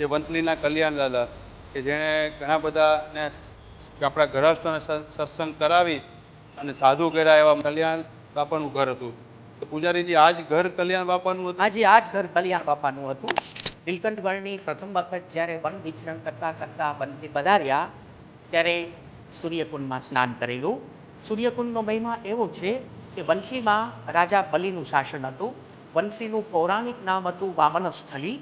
જે વંથલીના કલ્યાણ દાદા, કે જેણે ઘણા બધાને આપણા ગ્રહસ્થોને સત્સંગ કરાવી અને સાધુ કર્યા એવા કલ્યાણ બાપાનું ઘર હતું. તો પૂજારીજી, આજ ઘર કલ્યાણ બાપાનું હતું? આજે આજ ઘર કલ્યાણ બાપાનું હતું. નીલકંઠ વર્ણની પ્રથમ વખત જ્યારે વન વિચરણ કરતા કરતા વનથી પધાર્યા, ત્યારે સૂર્યકુંડમાં સ્નાન કરેલું. સૂર્યકુંડનો મહિમા એવો છે કે વંશીમાં રાજા બલિનું શાસન હતું. વંશીનું પૌરાણિક નામ હતું વામનસ્થલી.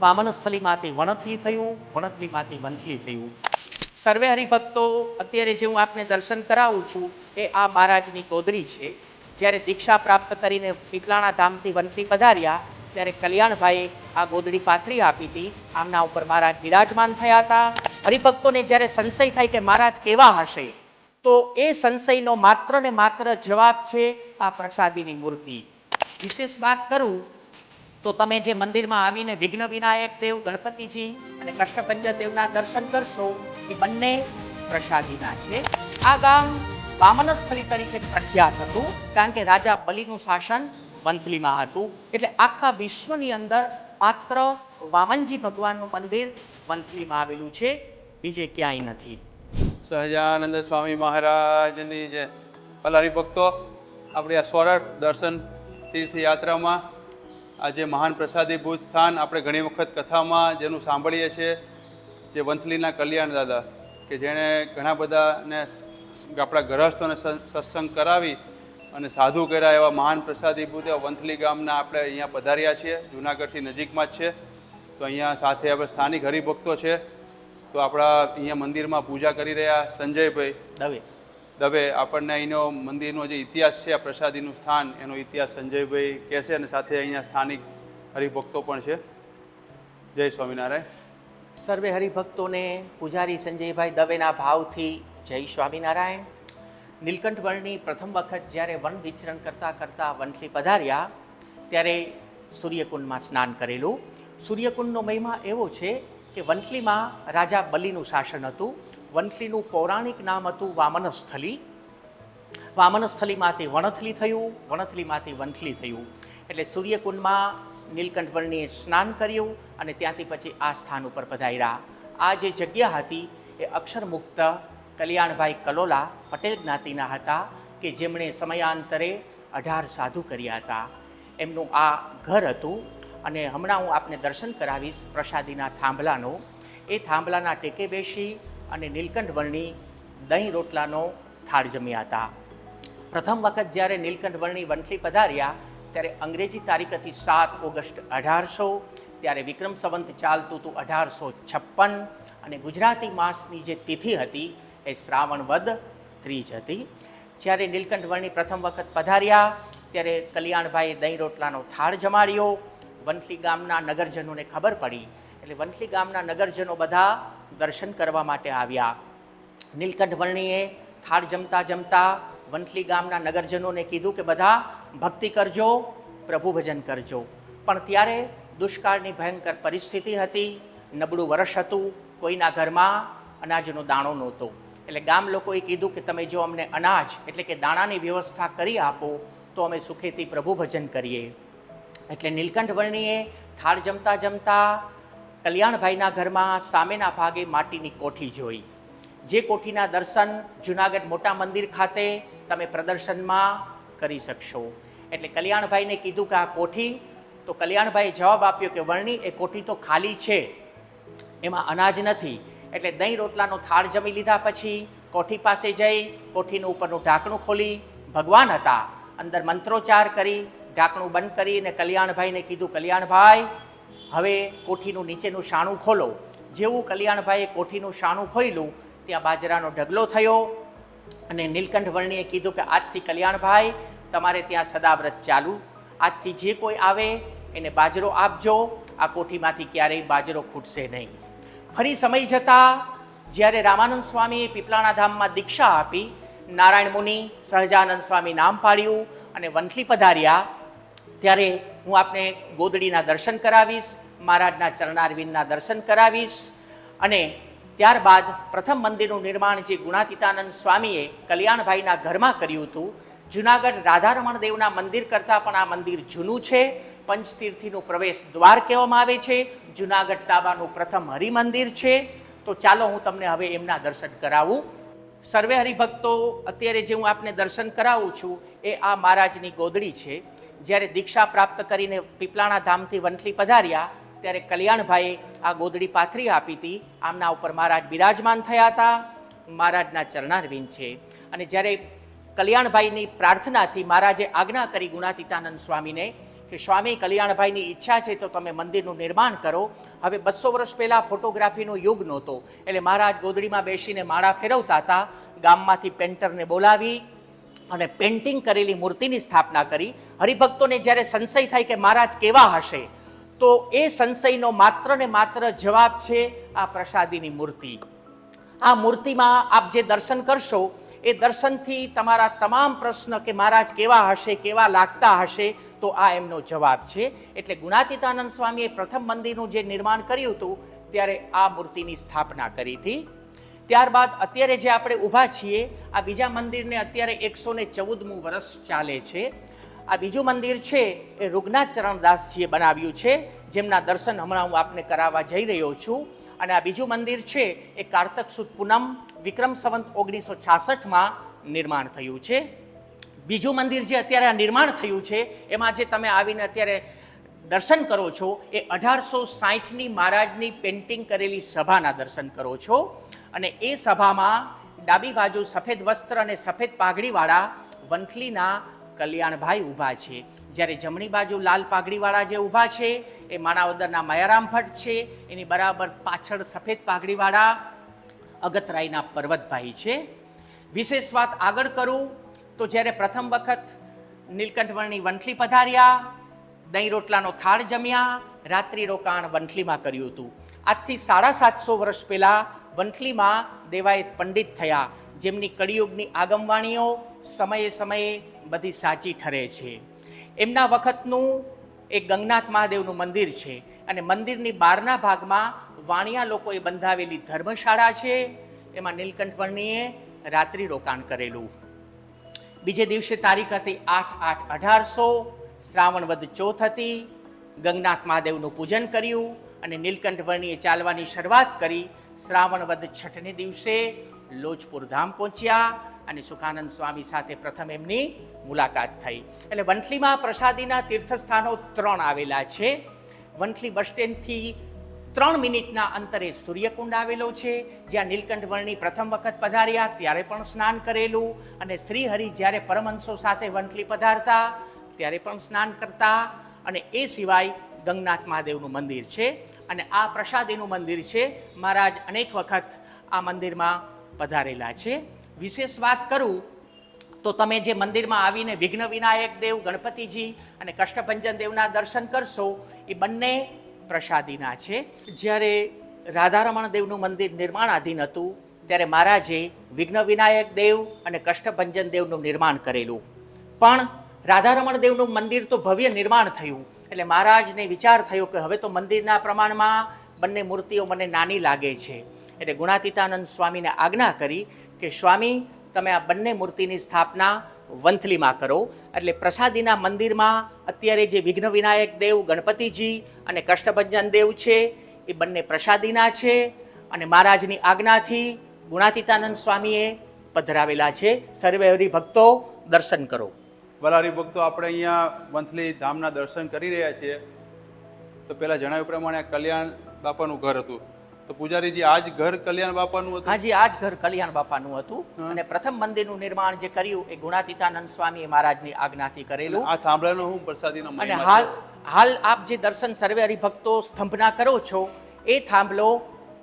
વામનસ્થલીમાંથી વણથલી થયું વણતલીમાંથી વંથલી થયું. સર્વે હરિભક્તો, અત્યારે જે હું આપને દર્શન કરાવું છું, એ આ મહારાજની કોદરી છે. જ્યારે દીક્ષા પ્રાપ્ત કરીને પીપલાણા ધામથી વંથલી પધાર્યા, ત્યારે કલ્યાણભાઈએ આ ગોદડી પાથરી આપી હતી. આમના ઉપર મહારાજ બિરાજમાન થયા હતા. હરિભક્તોને જ્યારે સંશય થાય કે મહારાજ કેવા હશે, તો એ સંશયનો માત્ર ને માત્ર જવાબ છે આ પ્રસાદીની મૂર્તિ. વિશેષ વાત કરું તો તમે જે મંદિરમાં આવીને વિઘ્ન વિનાયક દેવ, ગણપતિજી અને કષ્ટભંજન દેવના દર્શન કરશો, એ બંને પ્રસાદીના છે. આ ગામ વામનસ્થલી તરીકે પ્રખ્યાત હતું, કારણ કે રાજા બલિનું શાસન વંથલીમાં હતું. એટલે આખા વિશ્વની અંદર માત્ર વામનજી ભગવાનનું મંદિર વંથલીમાં આવેલું છે. બીજે ક્યાંય નથી. સહજાનંદ સ્વામી મહારાજની જે પલારી ભક્તો, આપણી આ સોરઠ દર્શન તીર્થયાત્રામાં આજે મહાન પ્રસાદીભૂત સ્થાન આપણે ઘણી વખત કથામાં જેનું સાંભળીએ છીએ, જે વંથલીના કલ્યાણ દાદા, કે જેણે ઘણા બધાને આપણા ગ્રહસ્થોને સત્સંગ કરાવી અને સાધુ કર્યા એવા મહાન પ્રસાદીભૂત એવા વંથલી ગામના આપણે અહીંયા પધાર્યા છીએ, જુનાગઢથી નજીકમાં જ છે. તો અહીંયા સાથે આપણે સ્થાનિક હરિભક્તો છે. તો આપણા અહીંયા મંદિરમાં પૂજા કરી રહ્યા સંજયભાઈ. દવે. દવે આપણને અહીંનો મંદિરનો જે ઇતિહાસ છે, આ પ્રસાદીનું સ્થાન, એનો ઇતિહાસ સંજયભાઈ કહેશે અને સાથે અહીંયા સ્થાનિક હરિભક્તો પણ છે. જય સ્વામિનારાયણ. સર્વે હરિભક્તોને પૂજારી સંજયભાઈ દવેના ભાવથી જય સ્વામિનારાયણ. નીલકંઠ વર્ણની પ્રથમ વખત જ્યારે વન વિચરણ કરતાં કરતાં વંથલી પધાર્યા, ત્યારે સૂર્યકુંડમાં સ્નાન કરેલું. સૂર્યકુંડનો મહિમા એવો છે કે વંથલીમાં રાજા બલિનું શાસન હતું. વંથલીનું પૌરાણિક નામ હતું વામનસ્થલી. વામનસ્થલીમાંથી વણથલી થયું વણથલીમાંથી વંથલી થયું. એટલે સૂર્યકુંડમાં નીલકંઠવર્ણીએ સ્નાન કર્યું અને ત્યાંથી પછી આ સ્થાન ઉપર પધાર્યા. આ જે જગ્યા હતી એ અક્ષરમુક્ત કલ્યાણભાઈ કલોલા પટેલ જ્ઞાતિના હતા કે જેમણે સમયાંતરે અઢાર સાધુ કર્યા હતા. એમનું આ ઘર હતું અને હમણાં હું આપને દર્શન કરાવીશ પ્રસાદીના થાંભલાનો. એ થાંભલાના ટેકે બેસી અને નીલકંઠ વર્ણી દહીં રોટલાનો થાળ જમ્યા હતા. પ્રથમ વખત જ્યારે નીલકંઠ વર્ણી વંથલી પધાર્યા, ત્યારે અંગ્રેજી તારીખ હતી સાત ઓગસ્ટ અઢારસો, ત્યારે વિક્રમ સંવંત ચાલતું હતું અઢારસો છપ્પન અને ગુજરાતી માસની જે તિથિ હતી એ શ્રાવણ વદ ત્રીજ હતી. જ્યારે નીલકંઠ વર્ણી પ્રથમ વખત પધાર્યા, ત્યારે કલ્યાણભાઈએ દહીં રોટલાનો થાળ જમાડ્યો. વંથલી ગામના નગરજનોને ખબર પડી. એટલે વંથલી ગામના નગરજનો બધા દર્શન કરવા માટે આવ્યા. નીલકંઠ વર્ણીએ થાળ જમતા જમતા વંથલી ગામના નગરજનોને કીધું કે, બધા ભક્તિ કરજો, પ્રભુ ભજન કરજો. પણ ત્યારે દુષ્કાળની ભયંકર પરિસ્થિતિ હતી. નબળું વર્ષ હતું. કોઈના ઘરમાં અનાજનો દાણો નહોતો. એટલે ગામ લોકોએ કીધું કે, તમે જો અમને અનાજ એટલે કે દાણાની વ્યવસ્થા કરી આપો, તો અમે સુખેથી પ્રભુ ભજન કરીએ. એટલે નીલકંઠ વર્ણીએ થાળ જમતા જમતા કલ્યાણભાઈના ઘરમાં સામેના ભાગે માટીની કોઠી જોઈ. જે કોઠીના દર્શન જુનાગઢ મોટા મંદિર ખાતે તમે પ્રદર્શનમાં કરી શકશો. એટલે કલ્યાણભાઈને કીધું કે આ કોઠી, તો કલ્યાણભાઈએ જવાબ આપ્યો કે વર્ણી, એ કોઠી તો ખાલી છે, એમાં અનાજ નથી. એટલે દહીં રોટલાનો થાળ જમી લીધા પછી કોઠી પાસે જઈ, કોઠીનું ઉપરનું ઢાંકણું ખોલી, ભગવાન હતા. અંદર મંત્રોચ્ચાર કરી, ઢાંકણું બંધ કરી અને કલ્યાણભાઈને કીધું, કલ્યાણભાઈ હવે કોઠીનું નીચેનું શાણું ખોલો. જેવું કલ્યાણભાઈએ કોઠીનું શાણું ખોલ્યું ત્યાં બાજરાનો ઢગલો થયો અને નીલકંઠ વર્ણીએ કીધું કે આજથી કલ્યાણભાઈ, તમારે ત્યાં સદાવ્રત ચાલુ. આજથી જે કોઈ આવે, એને બાજરો આપજો. આ કોઠીમાંથી ક્યારેય બાજરો ખૂટશે નહીં. ફરી સમય જતાં, જ્યારે રામાનંદ સ્વામીએ પીપલાણા ધામમાં દીક્ષા આપી, નારાયણ મુનિ સહજાનંદ સ્વામી નામ પાડ્યું અને વંથલી પધાર્યા. ત્યારે હું આપને ગોદડીના દર્શન કરાવીશ. મહારાજના ચરણારવિંદના દર્શન કરાવીશ. અને ત્યારબાદ પ્રથમ મંદિરનું નિર્માણ જે ગુણાતીતાનંદ સ્વામીએ કલ્યાણભાઈના ઘરમાં કર્યું હતું, જુનાગઢ રાધારમણ દેવના મંદિર કરતાં પણ આ મંદિર જૂનું છે. પંચતીર્થીનું પ્રવેશ દ્વાર કહેવામાં આવે છે. જુનાગઢ તાબાનું પ્રથમ હરિમંદિર છે. તો ચાલો હું તમને હવે એમના દર્શન કરાવું. સર્વે હરિભક્તો, અત્યારે જે હું આપને દર્શન કરાવું છું, એ આ મહારાજની ગોદડી છે. જ્યારે દીક્ષા પ્રાપ્ત કરીને પીપલાણા ધામથી વંટલી પધાર્યા ત્યારે કલ્યાણભાઈએ આ ગોદડી પાથરી આપી હતી. આમના ઉપર મહારાજ બિરાજમાન થયા હતા. મહારાજના ચરણારવિંદ છે. અને જ્યારે કલ્યાણભાઈની પ્રાર્થનાથી મહારાજે આજ્ઞા કરી ગુણાતીતાનંદ સ્વામીને કે, સ્વામી, કલ્યાણભાઈની ઈચ્છા છે તો તમે મંદિરનું નિર્માણ કરો. હવે બસો વર્ષ પહેલાં ફોટોગ્રાફીનો યુગ નહોતો. એટલે મહારાજ ગોદડીમાં બેસીને માળા ફેરવતા હતા. ગામમાંથી પેન્ટરને બોલાવી અને પેન્ટિંગ કરેલી મૂર્તિની સ્થાપના કરી. હરિભક્તોને જ્યારે સંશય થાય કે મહારાજ કેવા હશે તો એ સંશયનો માત્ર ને માત્ર જવાબ છે આ પ્રસાદીની મૂર્તિ. આ મૂર્તિમાં આપ જે દર્શન કરશો, એ દર્શનથી તમારા તમામ પ્રશ્ન કે મહારાજ કેવા હશે, કેવા લાગતા હશે, તો આ એમનો જવાબ છે. એટલે ગુણાતીતાનંદ સ્વામીએ પ્રથમ મંદિરનું જે નિર્માણ કર્યું હતું, ત્યારે આ મૂર્તિની સ્થાપના કરી હતી. ત્યારબાદ અત્યારે જે આપણે ઊભા છીએ, આ બીજા મંદિરને અત્યારે એકસો ને ચૌદમું વર્ષ ચાલે છે. આ બીજું મંદિર છે એ રૂગનાથ ચરણદાસજીએ બનાવ્યું છે. જેમના દર્શન હમણાં હું આપને કરાવવા જઈ રહ્યો છું. અને આ બીજું મંદિર છે એ કારતક સુદ પૂનમ વિક્રમ સંવંત ઓગણીસો છાસઠમાં નિર્માણ થયું છે. બીજું મંદિર જે અત્યારે આ નિર્માણ થયું છે, એમાં જે તમે આવીને અત્યારે દર્શન કરો છો, એ અઢારસો સાહીઠની મહારાજની પેન્ટિંગ કરેલી સભાના દર્શન કરો છો. અને એ સભામાં ડાબી બાજુ સફેદ વસ્ત્ર અને સફેદ પાઘડીવાળા વંથલીના કલ્યાણભાઈ ઊભા છે. જ્યારે જમણી બાજુ લાલ પાઘડીવાળા જે ઊભા છે, એ માણાવદરના માયારામ ભટ્ટ છે. એની બરાબર પાછળ સફેદ પાઘડીવાળા અગતરાયના પર્વતભાઈ છે. વિશેષ વાત આગળ કરું તો જ્યારે પ્રથમ વખત નીલકંઠવર્ણી વંટલી પધાર્યા, દહીં રોટલાનો થાળ જમ્યા, રાત્રિ રોકાણ વંથલીમાં કર્યું હતું. આજથી સાડા સાતસો વર્ષ પહેલાં વંટલીમાં દેવાયત પંડિત થયા. જેમની કળિયુગની આગમવાણીઓ સમયે સમયે બધી સાચી ઠરે છે. એમના વખતનું એ ગંગનાથ મહાદેવનું મંદિર છે અને મંદિરની બહારના ભાગમાં વાણિયા લોકોએ બંધાવેલી ધર્મશાળા છે. એમાં નીલકંઠ વર્ણીએ રાત્રિ રોકાણ કરેલું. બીજે દિવસે તારીખ હતી આઠ આઠ અઢારસો, શ્રાવણ વધ ચોથ હતી. ગંગનાથ મહાદેવનું પૂજન કર્યું અને નીલકંઠ વર્ણીએ ચાલવાની શરૂઆત કરી. શ્રાવણ વધ છઠને દિવસે લોજપુર ધામ પહોંચ્યા. અને સુખાનંદ સ્વામી સાથે પ્રથમ એમની મુલાકાત થઈ. એટલે વંથલીમાં પ્રસાદીના તીર્થસ્થાનો ત્રણ આવેલા છે. વંથલી બસ સ્ટેન્ડથી ત્રણ મિનિટના અંતરે સૂર્યકુંડ આવેલો છે. જ્યાં નીલકંઠ વર્ણી પ્રથમ વખત પધાર્યા, ત્યારે પણ સ્નાન કરેલું અને શ્રીહરિ જ્યારે પરમહંસો સાથે વંથલી પધારતા, ત્યારે પણ સ્નાન કરતા અને એ સિવાય ગંગનાથ મહાદેવનું મંદિર છે. અને આ પ્રસાદીનું મંદિર છે. મહારાજ અનેક વખત આ મંદિરમાં પધારેલા છે. વિશેષ વાત કરું, તો તમે જે મંદિરમાં આવીને વિઘ્ન વિનાયક દેવ, ગણપતિજી અને કષ્ટભંજન દેવના દર્શન કરશો, એ બંને પ્રસાદીના છે. જ્યારે રાધારમણ દેવનું મંદિર નિર્માણાધીન હતું, ત્યારે મહારાજે વિઘ્ન વિનાયક દેવ અને કષ્ટભંજન દેવનું નિર્માણ કરેલું. પણ રાધારમણ દેવનું મંદિર તો ભવ્ય નિર્માણ થયું, એટલે મહારાજને વિચાર થયો કે હવે તો મંદિરના પ્રમાણમાં બંને મૂર્તિઓ મને નાની લાગે છે. એટલે ગુણાતીતાનંદ સ્વામીને આજ્ઞા કરી કે સ્વામી, તમે આ બંને મૂર્તિની સ્થાપના વંથલીમાં કરો. એટલે પ્રસાદીના મંદિરમાં અત્યારે જે વિઘ્ન વિનાયક દેવ, ગણપતિજી અને કષ્ટભંજન દેવ છે, એ બંને પ્રસાદીના છે અને મહારાજની આજ્ઞાથી ગુણાતીતાનંદ સ્વામીએ પધરાવેલા છે. સર્વે ભક્તો દર્શન કરો. વલારી ભક્તો આપણે અહીંયા વંથલી ધામના દર્શન કરી રહ્યા છીએ. તો પહેલાં જણાવ્યું પ્રમાણે કલ્યાણ બાપાનું ઘર હતું. તો પૂજારીજી આજ ઘર કલ્યાણ બાપાનું હતું? હાજી આજ ઘર કલ્યાણ બાપાનું હતું. અને પ્રથમ મંદિરનું નિર્માણ જે કર્યું એ ગુણાતીતાનંદ સ્વામી મહારાજની આજ્ઞાથી કરેલું. આ સાંભળેલો હું પ્રસાદીનો અને હાલ હાલ આપ જે દર્શન સર્વે હરિભક્તો સ્તંભના કરો છો એ થાંભલો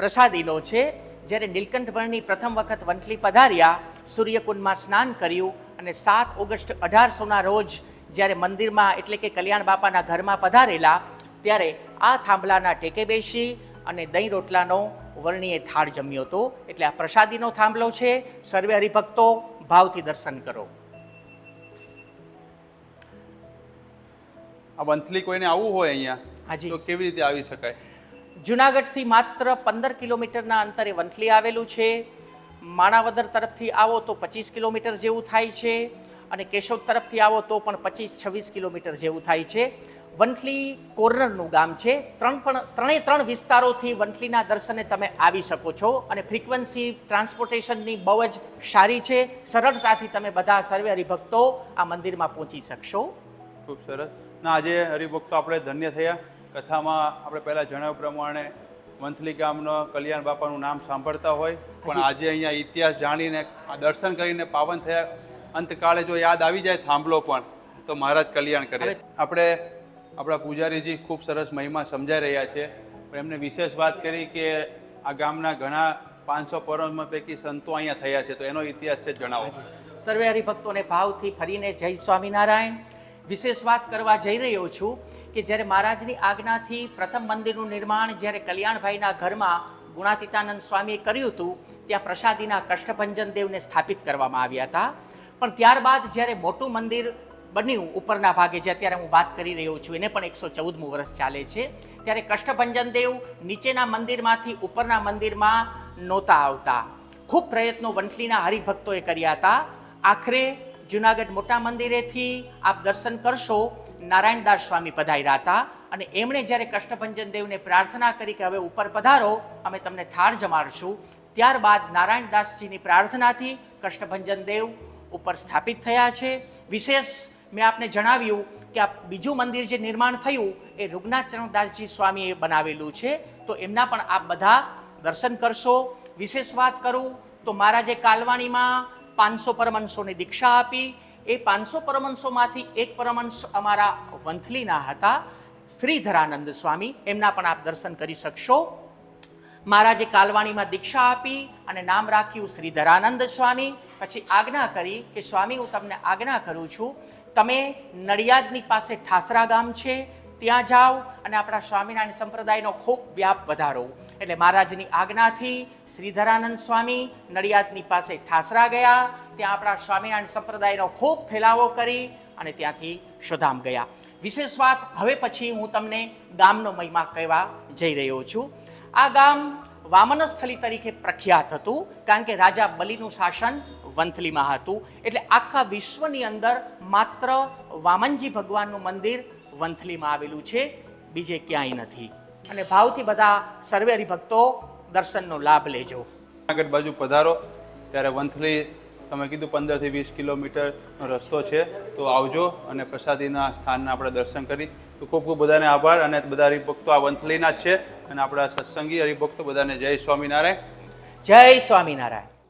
પ્રસાદીનો છે. જ્યારે નીલકંઠવર્ણી પ્રથમ વખત વંથલી પધાર્યા સૂર્યકુંડમાં સ્નાન કર્યું અને સાત ઓગસ્ટ અઢારસોના રોજ જ્યારે મંદિરમાં એટલે કે કલ્યાણ બાપાના ઘરમાં પધારેલા ત્યારે આ થાંભલાના ટેકે બેસી અને દહીં રોટલાનો વર્ણીએ થાળ જમ્યો હતો. એટલે આ પ્રસાદીનો થાંભલો છે. સર્વે હરિભક્તો ભાવથી દર્શન કરો. આ વંથલી કોઈને આવવું હોય અહીંયા હાજી. તો કેવી રીતે આવી શકાય? જુનાગઢથી માત્ર પંદર કિલોમીટરના અંતરે વંથલી આવેલું છે. માણાવદર તરફથી આવો તો પચીસ કિલોમીટર જેવું થાય છે. અને કેશોદ તરફથી આવો તો પણ પચીસ છવ્વીસ કિલોમીટર જેવું થાય છે. વંથલી કોર્નરનું ગામ છે. ત્રણ પણ ત્રણે ત્રણ વિસ્તારોથી વંથલીના દર્શને તમે આવી શકો છો અને ફ્રીક્વન્સી ટ્રાન્સપોર્ટેશનની બહુ જ સારી છે. સરળતાથી તમે બધા સર્વે હરિભક્તો આ મંદિરમાં પહોંચી શકશો. ખૂબ સરસ. ના આજે હરિભક્તો આપણે ધન્ય થયા. કથામાં આપણે પહેલાં જણાવ્યા પ્રમાણે વંથલી ગામનો કલ્યાણ બાપાનું નામ સાંભળતા હોય. પણ આજે અહીંયા ઇતિહાસ જાણીને આ દર્શન કરીને પાવન થયા. અંતકાળે જો યાદ આવી જાય થાંભલો પણ તો મહારાજ કલ્યાણ કરે. આપણે આપણા પૂજારીજી ખૂબ સરસ મહિમા સમજાઈ રહ્યા છે. પણ એમને વિશેષ વાત કરી કે આ ગામના ઘણા પાંચસો પરમ પૈકી સંતો અહીંયા થયા છે, તો એનો ઇતિહાસ છે જણાવો. સર્વે હરિભક્તોને ભાવથી ફરીને જય સ્વામિનારાયણ. વિશેષ વાત કરવા જઈ રહ્યો છું કે જ્યારે મહારાજની આજ્ઞાથી પ્રથમ મંદિરનું નિર્માણ જ્યારે કલ્યાણભાઈના ઘરમાં ગુણાતીતાનંદ સ્વામીએ કર્યું હતું, ત્યાં પ્રસાદીના કષ્ટભંજન દેવને સ્થાપિત કરવામાં આવ્યા હતા. પણ ત્યારબાદ જ્યારે મોટું મંદિર બન્યું ઉપરના ભાગે જે અત્યારે હું વાત કરી રહ્યો છું, એને પણ એકસો ચૌદમું વર્ષ ચાલે છે. ત્યારે કષ્ટભંજન દેવ નીચેના મંદિરમાંથી ઉપરના મંદિરમાં નહોતા આવતા. ખૂબ પ્રયત્નો વંથલીના હરિભક્તોએ કર્યા હતા. આખરે જુનાગઢ મોટા મંદિરેથી આપ દર્શન કરશો, નારાયણદાસ સ્વામી પધાર્યા હતા અને એમણે જ્યારે કષ્ટભંજન દેવને પ્રાર્થના કરી કે હવે ઉપર પધારો, અમે તમને થાળ જમાડશું, ત્યારબાદ નારાયણદાસજીની પ્રાર્થનાથી કષ્ટભંજન દેવ ઉપર સ્થાપિત થયા છે. વિશેષ મેં આપને જણાવ્યું કે આ બીજું મંદિર જે નિર્માણ થયું એ રૂગનાથચરણદાસજી સ્વામીએ બનાવેલું છે. તો એમના પણ આપ બધા દર્શન કરશો. વિશેષ વાત કરું તો મહારાજે કાલવાણીમાં પાંચસો પરમંશોને દીક્ષા આપી. એ પાંચસો પરમંશોમાંથી એક પરમંશ અમારા વંથલીના હતા, શ્રીધરાનંદ સ્વામી. એમના પણ આપ દર્શન કરી શકશો. મહારાજે કાલવાણીમાં દીક્ષા આપી અને નામ રાખ્યું શ્રીધરાનંદ સ્વામી. પછી આજ્ઞા કરી કે સ્વામી, હું તમને આજ્ઞા કરું છું તમે નડિયાદની પાસે ઠાસરા ગામ છે, ત્યાં જાઓ અને આપણા સ્વામિનારાયણ સંપ્રદાયનો ખૂબ વ્યાપ વધારો. એટલે મહારાજની આજ્ઞાથી શ્રીધરાનંદ સ્વામી નડિયાદની પાસે ઠાસરા ગયા, ત્યાં આપણા સ્વામિનારાયણ સંપ્રદાયનો ખૂબ ફેલાવો કરી અને ત્યાંથી શોધામ ગયા. વિશેષ વાત, હવે પછી હું તમને ગામનો મહિમા કહેવા જઈ રહ્યો છું. આ ગામ વામનસ્થલી તરીકે પ્રખ્યાત હતું, કારણ કે રાજા બલિનું શાસન વંથલીમાં હતું. એટલે આખા વિશ્વની અંદર માત્ર વામનજી ભગવાનનું મંદિર વંથલીમાં આવેલું છે. બીજે ક્યાંય નથી. અને ભાવથી બધા સર્વે હરિભક્તો દર્શનનો લાભ લેજો. જુનાગઢ બાજુ પધારો. ત્યારે વંથલી તમે કીધું પંદરથી વીસ કિલોમીટરનો રસ્તો છે. તો આવજો અને પ્રસાદીના સ્થાનના આપણે દર્શન કરી. તો ખૂબ ખૂબ બધાને આભાર અને બધા હરિભક્તો આ વંથલીના જ છે. અને આપણા સત્સંગી હરિભક્તો બધાને જય સ્વામિનારાયણ. જય સ્વામિનારાયણ.